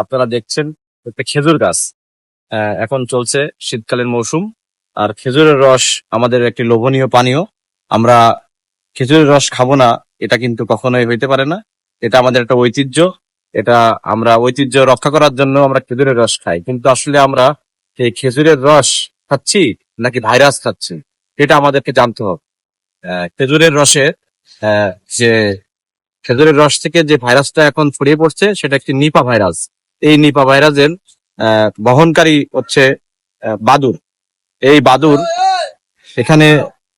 আপনারা দেখছেন একটা খেজুর গাছ। এখন চলছে শীতকালীন মৌসুম। আর খেজুরের রস আমাদের একটি লোভনীয় পানীয়। আমরা খেজুরের রস খাব না, এটা কিন্তু কখনোই হইতে পারে না। এটা আমাদের একটা ঐতিহ্য। এটা আমরা ঐতিহ্য রক্ষা করার জন্য আমরা খেজুরের রস খাই। কিন্তু আসলে আমরা সেই খেজুরের রস খাচ্ছি নাকি ভাইরাস খাচ্ছি, এটা আমাদেরকে জানতে হবে। খেজুরের রসে যে খেজুরের রস থেকে যে ভাইরাসটা এখন ছড়িয়ে পড়ছে, সেটা একটি নিপা ভাইরাস। এই নিপা ভাইরাসের বহনকারী হচ্ছে বাদুর। এই বাদুর এখানে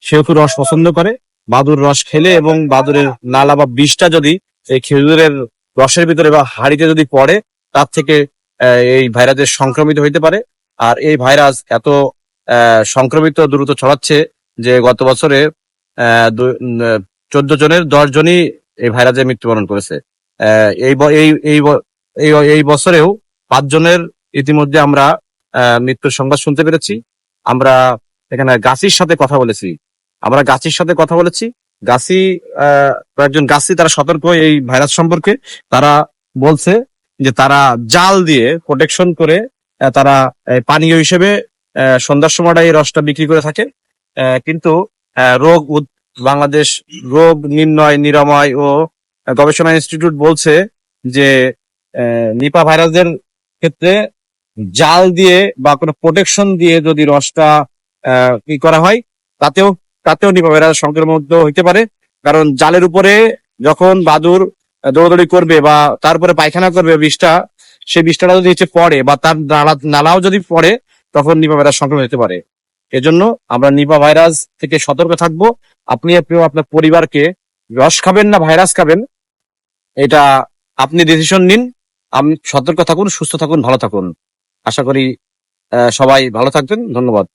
সেহেতু রস পছন্দ করে। বাদুর রস খেলে এবং বাদুরের নালা বা বিষটা যদি এই খেজুরের রসের ভিতরে বা হাড়িতে যদি পড়ে, তার থেকে এই ভাইরাসের সংক্রমিত হইতে পারে। আর এই ভাইরাস এত সংক্রমিত দ্রুত ছড়াচ্ছে যে গত বছরে চোদ্দ জনের দশ জনই এই ভাইরাসে মৃত্যুবরণ করেছে। এই এই এই বছরেও পাঁচজনের ইতিমধ্যে আমরা মৃত্যুর সংবাদ শুনতে পেরেছি। আমরা এখানে গাছির সাথে কথা বলেছি। আমরা গাছির সাথে কথা বলেছি। গাছি কয়েকজন গাছি তারা সতর্ক এই ভাইরাস সম্পর্কে তারা বলছে যে তারা জাল দিয়ে প্রোটেকশন করে তারা পানীয় হিসেবে সন্ধ্যার সময়টা এই রসটা বিক্রি করে থাকে। কিন্তু রোগ বাংলাদেশ রোগ নির্ণয়, নিরাময় ও গবেষণা ইনস্টিটিউট বলছে যে নিপা ভাইরাসের ক্ষেত্রে জাল দিয়ে বা কোনো প্রোটেকশন দিয়ে যদি রসটা কি করা হয়, তাতেও তাতেও নিপা ভাইরাস সংক্রমিত হইতে পারে। কারণ জালের উপরে যখন বাদুর দৌড়দৌড়ি করবে বা তারপরে পায়খানা করবে বিষটা, সেই বিষটা যদি নিচে পড়ে বা তার নালা, নালাও যদি পড়ে, তখন নিপা ভাইরাস সংক্রমিত হতে পারে। এজন্য আমরা নিপা ভাইরাস থেকে সতর্ক থাকব। আপনি আপনিও আপনার পরিবারকে রস খাবেন না, ভাইরাস খাবেন, এটা আপনি ডিসিশন নিন। আপনি সতর্ক থাকুন, সুস্থ থাকুন, ভালো থাকুন। আশা করি সবাই ভালো থাকবেন। ধন্যবাদ।